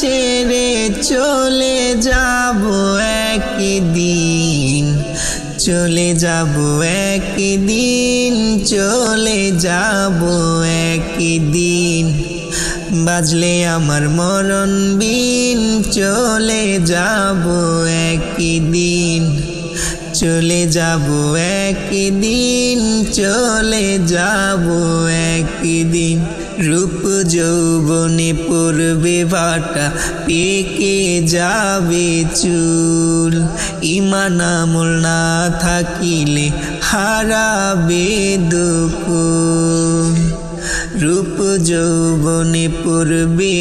ছেড়ে চলে যাব একদিন, চলে যাব একদিন, চলে যাব একদিন। বাজলে আমার মরণ বিন চলে যাব একদিন, চলে যাব একদিন, চলে যাব একদিন। রূপ যৌবনে পড়বে ভাটা পেকে যাবে চুল। ইমান আমল না থাকিলে হারাবে দুকুল। রূপ যৌবনে পড়বে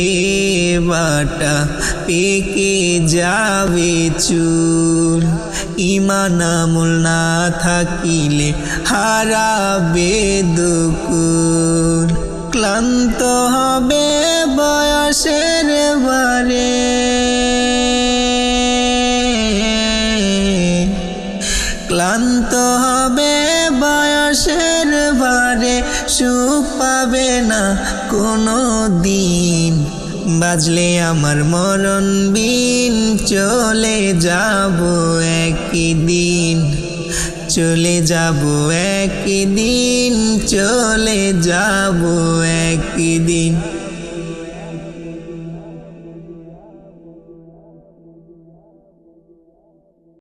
বাটা, পেকে যাবে চুল। ইমান আমল না থাকিলে হারাবে দুকুল। ক্লান্ত হবে বয়সের বারে। ক্লান্ত হবে বয়সের ভারে সুখ পাবে না কোনো দিন। বাজলে আমার মরণ বিন, চলে যাব একদিন চলে যাব একদিন চলে যাব একদিন।